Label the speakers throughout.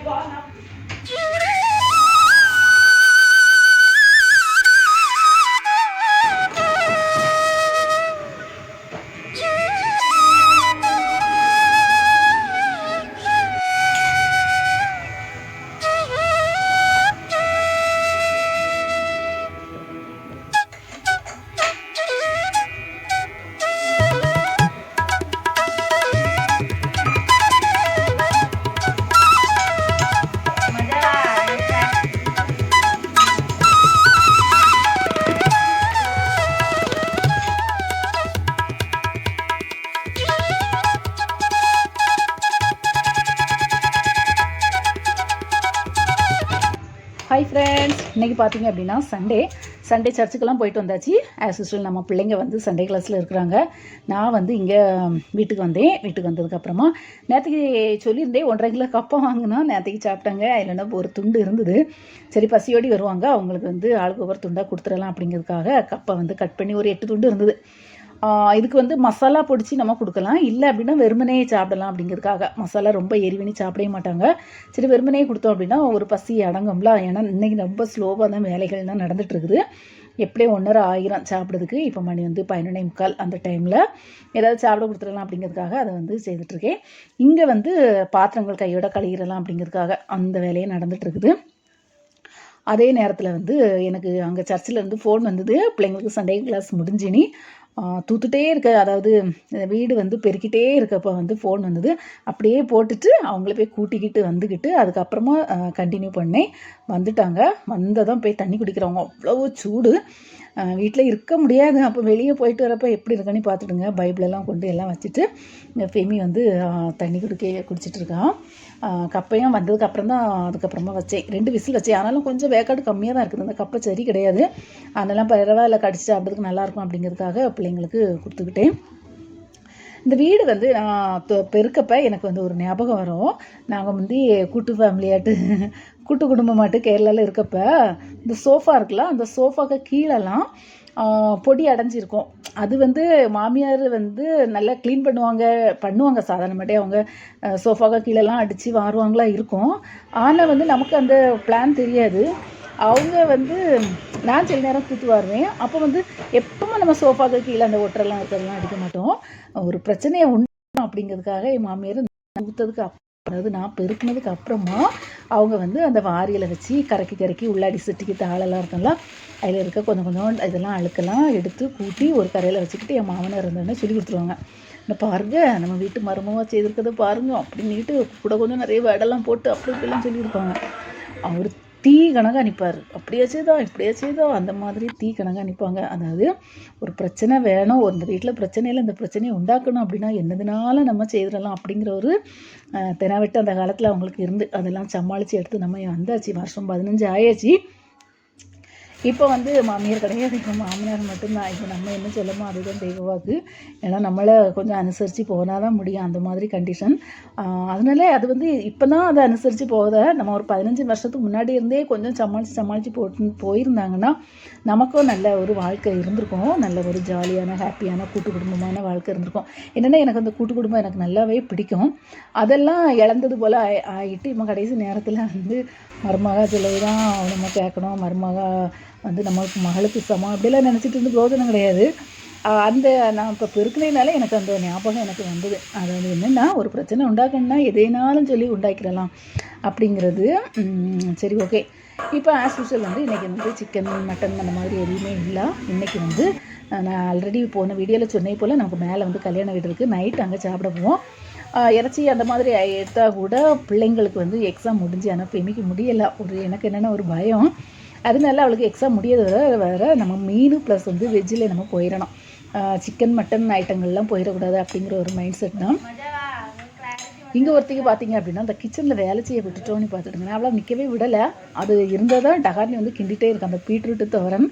Speaker 1: igual a hi friends இன்றைக்கி பார்த்தீங்க அப்படின்னா சண்டே சண்டே சர்ச்சுக்கெல்லாம் போயிட்டு வந்தாச்சு. ஆஸ் யூஸ்வல் நம்ம பிள்ளைங்க வந்து சண்டே கிளாஸில் இருக்கிறாங்க. நான் வந்து இங்கே வீட்டுக்கு வந்தேன். வீட்டுக்கு வந்ததுக்கப்புறமா நேற்றுக்கு சொல்லியிருந்தேன் ஒன்றரை கிலோ கப்பை வாங்கினா நேற்றுக்கு சாப்பிட்டாங்க. இல்லைன்னா ஒரு துண்டு இருந்தது. சரி பசியோடி வருவாங்க. அவங்களுக்கு வந்து ஆளுக்கு ஒவ்வொரு துண்டாக கொடுத்துடலாம் அப்படிங்கிறதுக்காக கப்பை வந்து கட் பண்ணி ஒரு எட்டு துண்டு இருந்தது. இதுக்கு வந்து மசாலா பொடிச்சு நம்ம கொடுக்கலாம். இல்லை அப்படின்னா வெறுமனே சாப்பிடலாம் அப்படிங்கிறதுக்காக. மசாலா ரொம்ப எரிவினி சாப்பிடவே மாட்டாங்க. சரி வெறுமனே கொடுத்தோம் அப்படின்னா ஒரு பசி அடங்கும்ல. ஏன்னா இன்றைக்கி ரொம்ப ஸ்லோவாக தான் வேலைகள்லாம் நடந்துட்டு இருக்குது எப்படியே ஒன்றரை ஆயிரம் சாப்பிட்றதுக்கு. இப்போ மணி வந்து பதினொன்னே முக்கால் அந்த டைமில் ஏதாவது சாப்பிட கொடுத்துடலாம் அப்படிங்கிறதுக்காக அதை வந்து செய்துட்ருக்கேன் இங்கே வந்து பாத்திரங்கள் கையோட கழுகிடலாம் அப்படிங்கிறதுக்காக அந்த வேலையே நடந்துகிட்ருக்குது அதே நேரத்தில் வந்து எனக்கு அங்கே சர்ச்சில் இருந்து ஃபோன் வந்தது. பிள்ளைங்களுக்கு சண்டே கிளாஸ் முடிஞ்சினி. தூத்துட்டே இருக்க அதாவது வீடு வந்து பெருக்கிட்டே இருக்கப்போ வந்து ஃபோன் வந்தது. அப்படியே போட்டுட்டு அவங்கள போய் கூட்டிக்கிட்டு வந்துக்கிட்டு அதுக்கப்புறமா கண்டினியூ பண்ணேன். வந்துட்டாங்க. வந்ததும் போய் தண்ணி குடிக்கிறவங்க அவ்வளோ சூடு. வீட்டில் இருக்க முடியாது. அப்போ வெளியே போயிட்டு வரப்போ எப்படி இருக்குன்னு பார்த்துடுங்க. பைபிளெல்லாம் கொண்டு எல்லாம் வச்சுட்டு ஃபெமி வந்து தண்ணி குடிக்க குடிச்சிட்ருக்கான் கப்பையும் வந்ததுக்கு அப்புறம் தான் அதுக்கப்புறமா வச்சேன் ரெண்டு விசில் வச்சேன் ஆனாலும் கொஞ்சம் வேக்காடு கம்மியாக தான் இருக்குது. அந்த கப்பை சரி கிடையாது. அதெல்லாம் பரவாயில்ல கடிச்சு சாப்பிட்றதுக்கு நல்லாயிருக்கும் அப்படிங்கிறதுக்காக பிள்ளைங்களுக்கு கொடுத்துக்கிட்டேன். இந்த வீடு வந்து நான் தொ- பெருக்கப்ப எனக்கு வந்து ஒரு ஞாபகம் வரும். நாங்கள் வந்து கூட்டு ஃபேமிலியாட்டு கூட்டு குடும்பமாட்டு கேரளாவில் இருக்கப்ப இந்த சோஃபா இருக்குல்ல அந்த சோஃபாக்கு கீழெல்லாம் பொடி அடைஞ்சிருக்கும். அது வந்து மாமியார் வந்து நல்லா க்ளீன் பண்ணுவாங்க பண்ணுவாங்க சாதாரணமாட்டே அவங்க சோஃபாக்கு கீழெல்லாம் அடித்து வாருவாங்களா இருக்கும். ஆனால் வந்து நமக்கு அந்த பிளான் தெரியாது. அவங்க வந்து நான் சில நேரம் தூத்து வருவேன். அப்போ வந்து எப்பவுமே நம்ம சோஃபாக்கு கீழே அந்த ஒட்டரெல்லாம் இருக்கிறதெல்லாம் அடிக்க மாட்டோம். ஒரு பிரச்சனையை உண்டு அப்படிங்கிறதுக்காக என் மாமியார் ஊற்றதுக்கு அப்புறம் அதாவது நான் பெருக்கினதுக்கு அப்புறமா அவங்க வந்து அந்த வாரியில் வச்சு கறக்கி கறக்கி உள்ளாடி சிட்டிக்கு தாளெல்லாம் இருக்கும்ல அதில் இருக்க கொஞ்சம் கொஞ்சம் இதெல்லாம் அழுக்கெல்லாம் எடுத்து கூட்டி ஒரு கரையில் வச்சுக்கிட்டு என் மாமனார் இருந்தோடனே சொல்லி கொடுத்துருவாங்க. இந்த பாருங்க நம்ம வீட்டு மருமமாக செய்திருக்கிறத பாருங்க அப்படின்னுட்டு கூட கொஞ்சம் நிறைய வேடெல்லாம் போட்டு அப்படி இப்படிலாம் சொல்லி கொடுப்பாங்க அவர் தீ கணக்காக நிற்பார் அப்படியே செய்தோ இப்படியே செய்தோ அந்த மாதிரி தீ கணக்காக நிற்பாங்க அதாவது ஒரு பிரச்சனை வேணும் ஒரு இந்த வீட்டில் பிரச்சனையில் இந்த பிரச்சனையை உண்டாக்கணும் அப்படின்னா என்னதுனாலும் நம்ம செய்திடலாம் அப்படிங்கிற ஒரு தினவெட்டு அந்த காலத்தில் அவங்களுக்கு இருந்து அதெல்லாம் சமாளித்து எடுத்து நம்ம வந்தாச்சு. வருஷம் பதினஞ்சு ஆயாச்சு. இப்போ வந்து மாமியார் கிடையாது இப்போ மாமியார் மட்டும்தான். இப்போ நம்ம என்ன சொல்லமோ அதுதான் தெய்வவாக்கு. ஏன்னா நம்மளை கொஞ்சம் அனுசரித்து போனால் தான் முடியும் அந்த மாதிரி கண்டிஷன் அதனால அது வந்து இப்போ தான் அதை அனுசரித்து போத நம்ம ஒரு பதினஞ்சு வருஷத்துக்கு முன்னாடி இருந்தே கொஞ்சம் சமாளித்து சமாளித்து போட்டு போயிருந்தாங்கன்னா நமக்கும் நல்ல ஒரு வாழ்க்கை இருந்திருக்கும். நல்ல ஒரு ஜாலியான ஹாப்பியான கூட்டு குடும்பமான வாழ்க்கை இருந்திருக்கும். என்னென்னா எனக்கு அந்த கூட்டு குடும்பம் எனக்கு நல்லாவே பிடிக்கும். அதெல்லாம் இழந்தது போல் ஆயி ஆகிட்டு இப்போ கடைசி நேரத்தில் வந்து மருமகா சிலை தான் நம்ம கேட்கணும். மருமகா வந்து நம்மளுக்கு மகளுக்கு சமம் அப்படிலாம் நினச்சிட்டு இருந்து பிரோஜனம் கிடையாது. அந்த நான் இப்போ பெருக்கினால எனக்கு அந்த ஞாபகம் எனக்கு வந்தது. அதாவது என்னென்னா ஒரு பிரச்சனை உண்டாக்கணும்னா எதைனாலும் சொல்லி உண்டாக்கிடலாம் அப்படிங்கிறது சரி ஓகே இப்போ ஆஸ் யூஸ்வல் வந்து இன்றைக்கி வந்து சிக்கன் மட்டன் அந்த மாதிரி எதுவுமே இல்லை. இன்றைக்கி வந்து நான் ஆல்ரெடி போன வீடியோவில் சொன்னே போல் நமக்கு மேலே வந்து கல்யாண வீடு இருக்குது நைட் அங்கே சாப்பிட போவோம். இறச்சி இறைச்சி அந்த மாதிரி எடுத்தால் கூட பிள்ளைங்களுக்கு வந்து எக்ஸாம் முடிஞ்சு ஆனால் இன்றைக்கி முடியலை. ஒரு எனக்கு என்னென்னா ஒரு பயம். அதனால அவளுக்கு எக்ஸாம் முடியறது வர நம்ம மீன் ப்ளஸ் வந்து வெஜ்ஜில் நம்ம போயிடணும் சிக்கன் மட்டன் ஐட்டங்கள்லாம் போயிடக்கூடாது அப்படிங்கிற ஒரு மைண்ட் செட் தான். இங்கே ஒருத்தைக்கு பார்த்தீங்க அப்படின்னா அந்த கிச்சனில் வேலை செய்ய விட்டுட்டோன்னு பார்த்துட்டுங்க அவளை நிற்கவே விடலை. அது இருந்தால் தான் டகார்னி வந்து கிண்டிகிட்டே இருக்கான் அந்த பீட்ரூட்டு துவரன்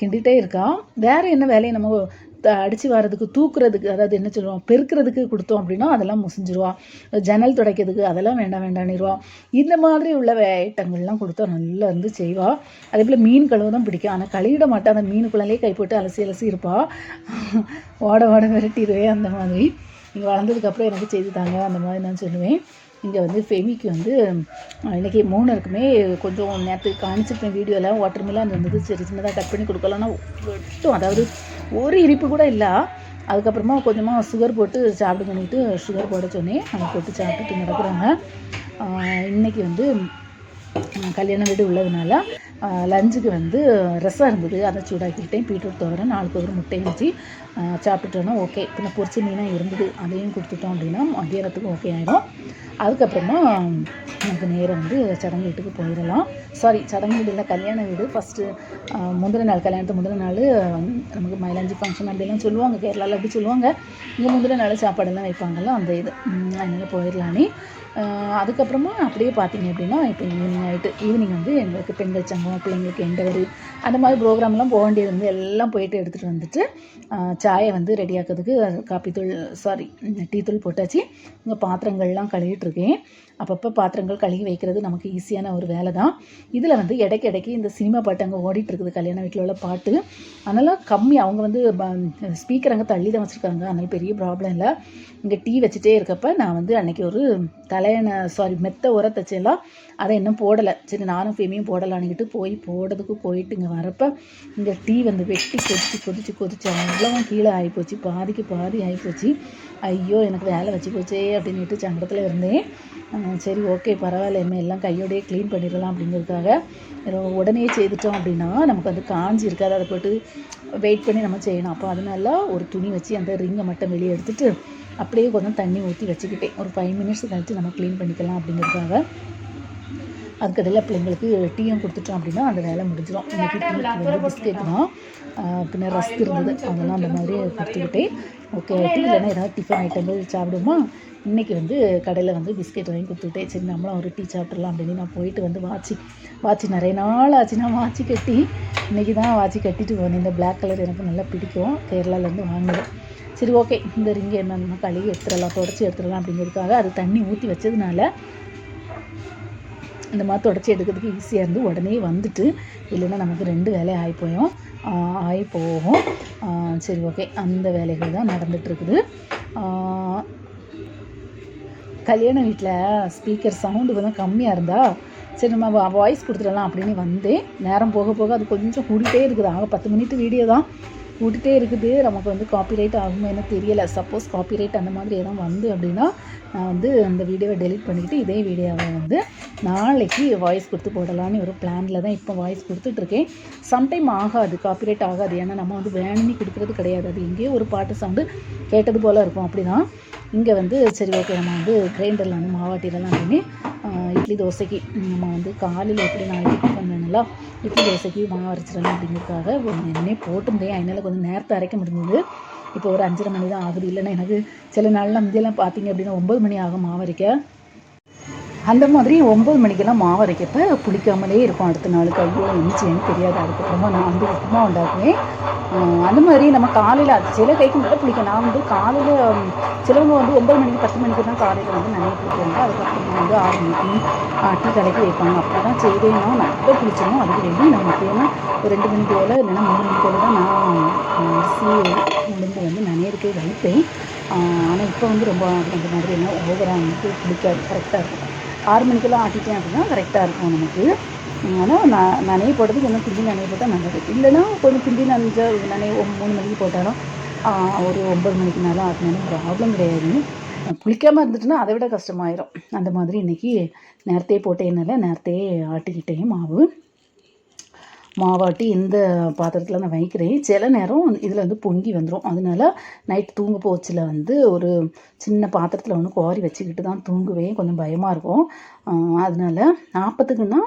Speaker 1: கிண்டிகிட்டே இருக்கான் வேறு என்ன வேலையை நம்ம த- வர்றதுக்கு தூக்குறதுக்கு அதாவது என்ன சொல்லுவோம் பெருக்கிறதுக்கு கொடுத்தோம் அப்படின்னா அதெல்லாம் முசிஞ்சிருவா. ஜன்னல் துடைக்கிறதுக்கு அதெல்லாம் வேண்டாம் வேண்டாம்னுருவா. இந்த மாதிரி உள்ள ஐட்டங்கள்லாம் கொடுத்தா நல்லா இருந்து செய்வா. அதே போல் மீன் கழுவ தான் பிடிக்கும். ஆனால் கழுவிட மாட்டேன் அந்த மீனுக்குள்ளே கை போட்டு அலசி அலசி இருப்பா. ஓட ஓட விரட்டிடுவே அந்த மாதிரி. இங்கே வளர்ந்ததுக்கப்புறம் எனக்கு செய்து தாங்க அந்த மாதிரி நான் சொல்லுவேன். இங்கே வந்து ஃபெமிக்கு வந்து இன்றைக்கி இன்னைக்கு மூணு இருக்குமே கொஞ்சம் நேற்று காமிச்சிருப்பேன் வீடியோவில் வாட்டர் மிலான் இருந்தது. சரி சின்னதாக கட் பண்ணி கொடுக்கலாம்னா வெட்டும் அதாவது ஒரு இனிப்பு கூட இல்லை. அதுக்கப்புறமா கொஞ்சமாக சுகர் போட்டு சாப்பிட சொல்லிட்டு சுகர் போட சொன்னேன். அதை போட்டு சாப்பிட்டுட்டு நடக்கிறாங்க. இன்றைக்கி வந்து கல்யாண வீடு உள்ளதுனால லஞ்சுக்கு வந்து ரசம் இருந்தது. அதை சூடாக்கிக்கிட்டேன். பீட்ரூட் தவிர நாளுக்கு ஒரு முட்டையை வச்சு ஆஹ் சாப்பிட்டுட்டோன்னா ஓகே பின்ன பொரிச்சு மீனாக இருந்தது. அதையும் கொடுத்துட்டோம் அப்படின்னா மத்தியானத்துக்கு ஓகே ஆகிடும் அதுக்கப்புறமா நமக்கு நேரம் வந்து சடங்கு வீட்டுக்கு போயிடலாம். சாரி சடங்கு வீடு இல்லை கல்யாண வீடு. ஃபஸ்ட்டு முந்தின நாள் கல்யாணத்து முந்தின நாள் நமக்கு மயிலாஞ்சி ஃபங்க்ஷன் அப்படிலாம் சொல்லுவாங்க. கேரளாவில் அப்படி சொல்லுவாங்க. இங்கே முந்தின நாள் சாப்பாடெல்லாம் வைப்பாங்கல்ல அந்த இது. உம், அதனால போயிடலானே அதுக்கப்புறமா அப்படியே பார்த்தீங்க அப்படின்னா இப்போ ஈவினிங் ஆகிட்டு ஈவினிங் வந்து எங்களுக்கு பெண்கள் சங்கம் பிள்ளைங்களுக்கு எண்டவர் அந்த மாதிரி ப்ரோக்ராம்லாம் போக வேண்டியது வந்து எல்லாம் போயிட்டு எடுத்துகிட்டு வந்துட்டு சாயை வந்து ரெடி ஆக்கிறதுக்கு காப்பி தூள் சாரி டீ தூள் போட்டாச்சு. இங்கே பாத்திரங்கள்லாம் கழுவிட்டுருக்கேன் அப்பப்போ பாத்திரங்கள் கழுவி வைக்கிறது நமக்கு ஈஸியான ஒரு வேலை தான் இதில் வந்து இடைக்கு இடைக்கு இந்த சினிமா பாட்டு அங்கே ஓடிட்டு இருக்குது. கல்யாண வீட்டில் உள்ள பாட்டு. அதனால் கம்மி அவங்க வந்து ஸ்பீக்கர் அங்கே தள்ளி தான் வச்சுருக்காங்க. அதனால் பெரிய ப்ராப்ளம் இல்லை. இங்கே டீ வச்சுட்டே இருக்கப்ப நான் வந்து அன்னைக்கு ஒரு தலையணை சாரி மெத்த உர தச்செல்லாம் அதை இன்னும் போடலை. சரி நானும் ஃபேமியும் போடலான்னுக்கிட்டு போய் போடுறதுக்கு போயிட்டு இங்கே வரப்போ இங்கே டீ வந்து வெட்டி கொதிச்சு கொதிச்சு கொதிச்சு அவ்வளவும் கீழே ஆகிப்போச்சு பாதிக்கு பாதி ஆகிப்போச்சு ஐயோ எனக்கு வேலை வச்சு போச்சே அப்படின்னுட்டு சங்கடத்தில் இருந்தேன். சரி ஓகே பரவாயில்ல. இனிமேல் எல்லாம் கையோடையே க்ளீன் பண்ணிடலாம் அப்படிங்கிறதுக்காக உடனே செய்துட்டோம் அப்படின்னா நமக்கு வந்து காஞ்சி இருக்காது. அதை போட்டு வெயிட் பண்ணி நம்ம செய்யணும். அப்போ அதனால ஒரு துணி வச்சு அந்த ரிங்கை மட்டும் வெளியே எடுத்துட்டு அப்படியே கொஞ்சம் தண்ணி ஊற்றி வச்சுக்கிட்டேன். ஒரு ஃபைவ் மினிட்ஸ் கழிச்சு நம்ம க்ளீன் பண்ணிக்கலாம் அப்படிங்கிறதுக்காக. அதுக்கடையில் பிள்ளைங்களுக்கு டீயும் கொடுத்துட்டோம் அப்படின்னா அந்த வேலை முடிஞ்சிடும் இன்றைக்கி பிஸ்கெட் தான் பின்ன ரஸ்க் இருந்தது. அதெல்லாம் அந்த மாதிரி கொடுத்துக்கிட்டேன். ஓகே டீ இல்லைன்னா ஏதாவது டிஃபன் ஐட்டங்கள் சாப்பிடுமா இன்றைக்கி வந்து கடையில் வந்து பிஸ்கெட் வாங்கி கொடுத்துட்டேன் சரி நம்மளும் ஒரு டீ சாப்பிட்றலாம் அப்படின்னு நான் போயிட்டு வந்து வாட்சி வாட்சி நிறைய நாள் ஆச்சுன்னா வாட்சி கட்டி இன்றைக்கி தான் வாட்சி கட்டிட்டு போனேன். இந்த பிளாக் கலர் எனக்கு நல்லா பிடிக்கும். கேரளாலேருந்து வாங்கினது சரி ஓகே இந்த ரிங்கு என்னென்னா கழுவி எடுத்துடலாம் தொடச்சி எடுத்துடலாம் அப்படிங்கிறதுக்காக அது தண்ணி ஊற்றி வச்சதுனால இந்த மாதிரி தொடச்சி எடுக்கிறதுக்கு ஈஸியாக இருந்து உடனே வந்துட்டு இல்லைன்னா நமக்கு ரெண்டு வேலை ஆகி போயும் ஆகி போகும். சரி ஓகே அந்த வேலைகள் தான் நடந்துகிட்ருக்குது கல்யாண வீட்டில் ஸ்பீக்கர் சவுண்டு கொஞ்சம் கம்மியாக இருந்தா சரி நம்ம வாய்ஸ் கொடுத்துடலாம் அப்படின்னு வந்தேன். நேரம் போக போக அது கொஞ்சம் கூடிட்டே இருக்குது. ஆக பத்து மினிட் வீடியோ தான். விட்டுட்டே இருக்குது. நமக்கு வந்து காப்பிரைட் ஆகுமோ என்ன தெரியலை. சப்போஸ் காப்பிரைட் அந்த மாதிரி எதுவும் வந்து அப்படின்னா நான் வந்து அந்த வீடியோவை டெலிட் பண்ணிக்கிட்டு இதே வீடியோவை வந்து நாளைக்கு வாய்ஸ் கொடுத்து போடலான்னு ஒரு பிளானில் தான் இப்போ வாய்ஸ் கொடுத்துட்ருக்கேன் சம்டைம் ஆகாது காப்பிரைட் ஆகாது. ஏன்னா நம்ம வந்து வேணும்னு கொடுக்குறது கிடையாது. அது எங்கேயோ ஒரு பாட்டு சவுண்டு கேட்டது போல் இருக்கும் அப்படி தான் இங்கே வந்து சரி ஓகே நம்ம வந்து கிரைண்டரில் வந்து மாவாட்டிடலாம் அப்படின்னு இட்லி தோசைக்கு நம்ம வந்து காலையில் எப்படி நாளைக்கு டிஃபன் வேணும்ல இட்லி தோசைக்கு மாவு அரைச்சிடலாம் அப்படிங்கிறதுக்காக என்னே போட்டிருந்தேன். என்னால் கொஞ்சம் நேரத்தை அரைக்க முடிஞ்சது. இப்போ ஒரு அஞ்சரை மணி தான் ஆகுது. இல்லைன்னா எனக்கு சில நாளில் முந்தியெல்லாம் பார்த்தீங்க அப்படின்னா ஒம்பது மணி ஆகும் மாவு அரைக்க. அந்த மாதிரி ஒம்பது மணிக்கெல்லாம் மாவு அரைக்கப்ப புளிக்காமலே இருக்கும் அடுத்த நாளுக்கு. ஐயோ என்னச்சேன்னு தெரியாது? அதுக்கப்புறமா நான் வந்து உப்புமா உண்டாக்குவேன். அந்த மாதிரி நம்ம காலையில் அது சில கைக்கு நல்லா பிடிக்கும் நான் வந்து காலையில் சிலவங்க வந்து ஒம்பது மணிக்கு பத்து மணிக்கு தான் காலையில் வந்து நிறைய பிடிப்பாங்க அதுக்கப்புறமா வந்து ஆறு மணிக்கு டீ கடைக்கு வைப்பாங்க. அப்போ தான் செய்தேன்னா நல்லா பிடிச்சிடும் அதுக்கு வேண்டி நான் முக்கியமாக ஒரு ரெண்டு மணி போல் இல்லைன்னா மூணு மணி போல் தான் நான் சீ அரிசி உளுந்து வந்து நனையறதுக்கே வைப்பேன். ஆனால் இப்போ வந்து ரொம்ப அந்த மாதிரி எல்லாம் ஓவராக வந்து பிடிக்காது கரெக்டாக இருக்கும். ஆறு மணிக்கெல்லாம் ஆட்டிட்டேன் அப்படின்னா கரெக்டாக இருக்கும் நமக்கு. ஆனால் நான் நனைய போட்டது கொஞ்சம் பிந்தி நனைய போட்டால் நல்லது. இல்லைன்னா கொஞ்சம் பிந்தி நனைஞ்ச நனைய மூணு மணிக்கு போட்டாலும் ஒரு ஒம்பது மணிக்கு மேலே ஆட்டினாலும் ப்ராப்ளம் கிடையாது புளிக்காமல் இருந்துட்டுன்னா அதை விட கஷ்டமாயிரும். அந்த மாதிரி இன்றைக்கி நேரத்தையே போட்டேனால நேரத்தையே ஆட்டிக்கிட்டேன் மாவு. மாவாட்டி இந்த பாத்திரத்தில் நான் வைக்கிறேன். சில நேரம் இதில் வந்து பொங்கி வந்துடும் அதனால நைட் தூங்க போச்சில் வந்து ஒரு சின்ன பாத்திரத்தில் ஒன்று கோரி வச்சுக்கிட்டு தான் தூங்குவேன். கொஞ்சம் பயமாக இருக்கும். அதனால நாற்பத்துக்குன்னா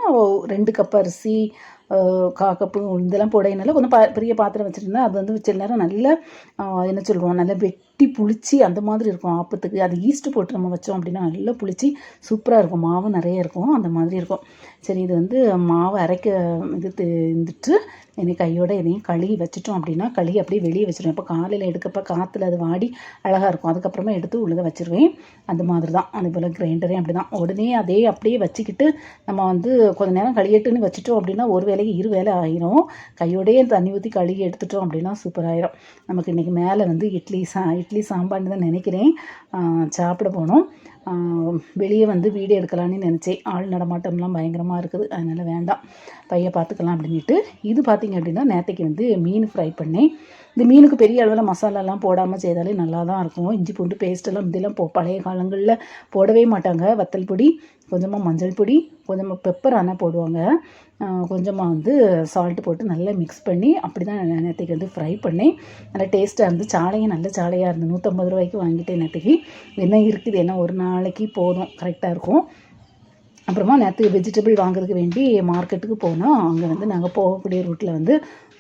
Speaker 1: ரெண்டு கப் அரிசி கா கப்பு இதெல்லாம் போடையினால கொஞ்சம் ப பெரிய பாத்திரம் வச்சுருந்தா அது வந்து சில நேரம் நல்ல என்ன சொல்லுவோம்? நல்லா வெட்டி புளிச்சு அந்த மாதிரி இருக்கும் ஆப்பத்துக்கு. அது ஈஸ்ட் போட்டு நம்ம வச்சோம் அப்படின்னா நல்லா புளிச்சு சூப்பராக இருக்கும். மாவு நிறைய இருக்கும் அந்த மாதிரி இருக்கும். சரி இது வந்து மாவு அரைக்க இது தி- இருந்துட்டு என்னை கையோட எதையும் கழுவி வச்சுட்டோம் அப்படின்னா கழுவி அப்படியே வெளியே வச்சிருவேன். இப்போ காலையில் எடுக்கப்ப காற்றுல அது வாடி அழகாக இருக்கும். அதுக்கப்புறமா எடுத்து உழுத வச்சிருவேன். அந்த மாதிரி தான். அதே போல் கிரைண்டரே அப்படி தான் உடனே அதே அப்படியே வச்சுக்கிட்டு நம்ம வந்து கொஞ்ச நேரம் களியட்டுன்னு வச்சுட்டோம் அப்படின்னா ஒரு வேலைக்கு இரு வேலை ஆயிரும். கையோடையே தண்ணி ஊற்றி களி எடுத்துட்டோம் அப்படின்னா சூப்பர் ஆயிரும். நமக்கு இன்றைக்கி மேலே வந்து இட்லி சா இட்லி சாம்பார்னு தான் நினைக்கிறேன். சாப்பிட போனோம். வெளியே வந்து வீடியோ எடுக்கலான்னு நினச்சேன். ஆள் நடமாட்டம்லாம் பயங்கரமாக இருக்குது. அதனால் வேண்டாம். பையன் பார்த்துக்கலாம் அப்படின்ட்டு இது பார்த்திங்க அப்படின்னா நேற்றுக்கு வந்து மீன் ஃப்ரை பண்ணேன். இந்த மீனுக்கு பெரிய அளவில் மசாலாலாம் போடாமல் செய்தாலே நல்லா தான் இருக்கும். இஞ்சி பூண்டு பேஸ்ட்டெல்லாம் இதெல்லாம் போ பழைய காலங்களில் போடவே மாட்டாங்க. வத்தல் பொடி கொஞ்சமாக மஞ்சள் பொடி கொஞ்சமாக பெப்பர் ஆனால் போடுவாங்க. கொஞ்சமாக வந்து சால்ட்டு போட்டு நல்லா மிக்ஸ் பண்ணி அப்படி தான் நேற்றுக்கு வந்து ஃப்ரை பண்ணேன். நல்லா டேஸ்ட்டாக இருந்து சாலையும் நல்ல சாலையாக இருந்து நூற்றம்பது ரூபாய்க்கு வாங்கிட்டேன் நேற்றுக்கு என்ன இருக்குது என்ன ஒரு நாளைக்கு போதும். கரெக்டாக இருக்கும். அப்புறமா நேற்று வெஜிடபிள் வாங்குறதுக்கு வேண்டி மார்க்கெட்டுக்கு போனோம் அங்கே வந்து நாங்கள் போகக்கூடிய ரூட்டில் வந்து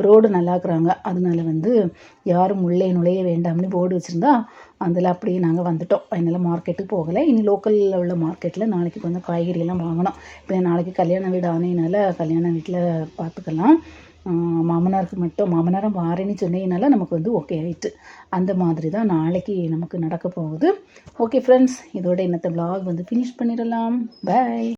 Speaker 1: ரோடு நல்லாக்குறாங்க. அதனால வந்து யாரும் உள்ளே நுழைய வேண்டாம்னு போர்டு வச்சுருந்தா அதில் அப்படியே நாங்கள் வந்துட்டோம். அதனால் மார்க்கெட்டுக்கு போகலை. இனி லோக்கலில் உள்ள மார்க்கெட்டில் நாளைக்கு கொஞ்சம் காய்கறியெல்லாம் வாங்கணும். இப்போ நாளைக்கு கல்யாண வீடு ஆனதுனால கல்யாண வீட்டில் பார்த்துக்கலாம் மாமனாருக்கு மட்டும் மாமனாரம் வாரேன்னு சொன்னதுனால நமக்கு வந்து ஓகே ஆயிட்டு. அந்த மாதிரி தான் நாளைக்கு நமக்கு நடக்க போகுது. ஓகே ஃப்ரெண்ட்ஸ் இதோட இன்னத்த vlog வந்து ஃபினிஷ் பண்ணிடலாம். பை